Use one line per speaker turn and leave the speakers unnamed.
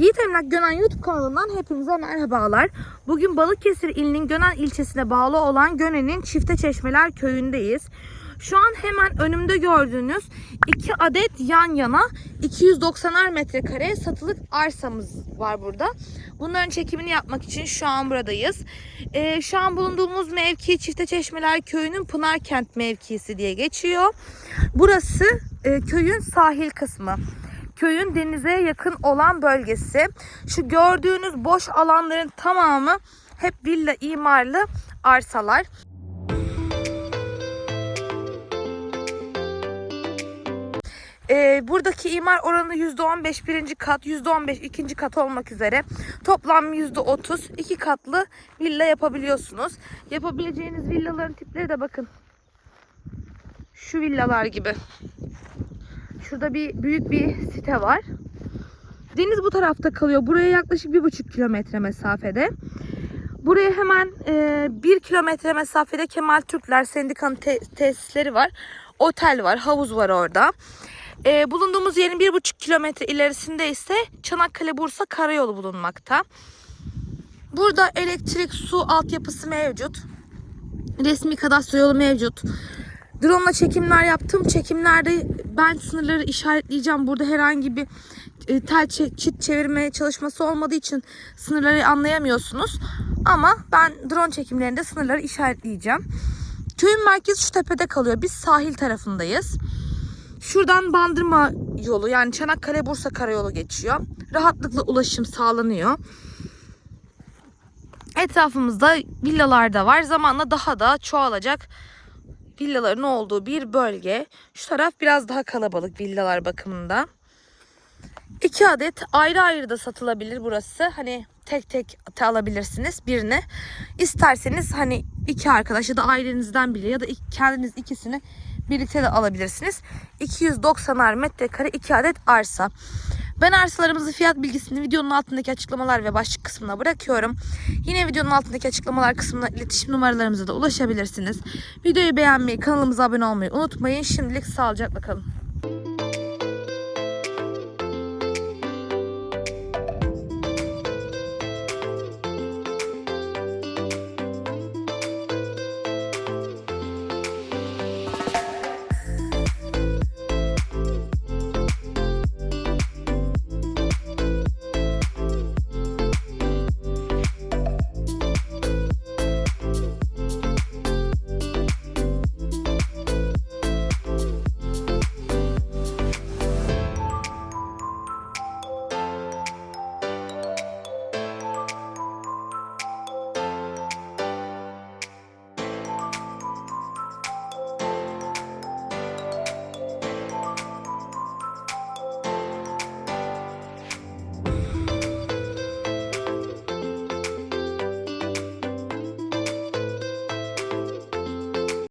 Yiğit Emlak Gönen YouTube kanalından hepinize merhabalar. Bugün Balıkesir ilinin Gönen ilçesine bağlı olan Gönen'in Çifte Çeşmeler köyündeyiz. Şu an hemen önümde gördüğünüz iki adet yan yana 290'ar metrekare satılık arsamız var burada. Bunların çekimini yapmak için şu an buradayız. Ee, şu an bulunduğumuz mevki Çifte Çeşmeler köyünün Pınarkent mevkisi diye geçiyor. Burası e, köyün sahil kısmı köyün denize yakın olan bölgesi. Şu gördüğünüz boş alanların tamamı hep villa imarlı arsalar. Ee, buradaki imar oranı %15 birinci kat, %15 ikinci kat olmak üzere toplam %30 iki katlı villa yapabiliyorsunuz. Yapabileceğiniz villaların tipleri de bakın. Şu villalar gibi. Şurada bir büyük bir site var. Deniz bu tarafta kalıyor. Buraya yaklaşık bir buçuk kilometre mesafede. Buraya hemen e, bir kilometre mesafede Kemal Türkler Sendikanın te- tesisleri var. Otel var, havuz var orada. E, bulunduğumuz yerin bir buçuk kilometre ilerisinde ise Çanakkale Bursa Karayolu bulunmakta. Burada elektrik, su altyapısı mevcut. Resmi kadastro yolu mevcut. Drone'la çekimler yaptım. Çekimlerde ben sınırları işaretleyeceğim. Burada herhangi bir e, tel çit çevirmeye çalışması olmadığı için sınırları anlayamıyorsunuz. Ama ben drone çekimlerinde sınırları işaretleyeceğim. Köyün merkezi şu tepede kalıyor. Biz sahil tarafındayız. Şuradan Bandırma yolu yani Çanakkale Bursa Karayolu geçiyor. Rahatlıkla ulaşım sağlanıyor. Etrafımızda villalar da var. Zamanla daha da çoğalacak villaların olduğu bir bölge. Şu taraf biraz daha kalabalık villalar bakımında. İki adet ayrı ayrı da satılabilir burası. Hani tek tek alabilirsiniz birini. İsterseniz hani iki arkadaş ya da ailenizden biri ya da kendiniz ikisini birlikte de alabilirsiniz. 290'ar metrekare iki adet arsa. Ben arsalarımızı fiyat bilgisini videonun altındaki açıklamalar ve başlık kısmına bırakıyorum. Yine videonun altındaki açıklamalar kısmına iletişim numaralarımıza da ulaşabilirsiniz. Videoyu beğenmeyi, kanalımıza abone olmayı unutmayın. Şimdilik sağlıcakla kalın.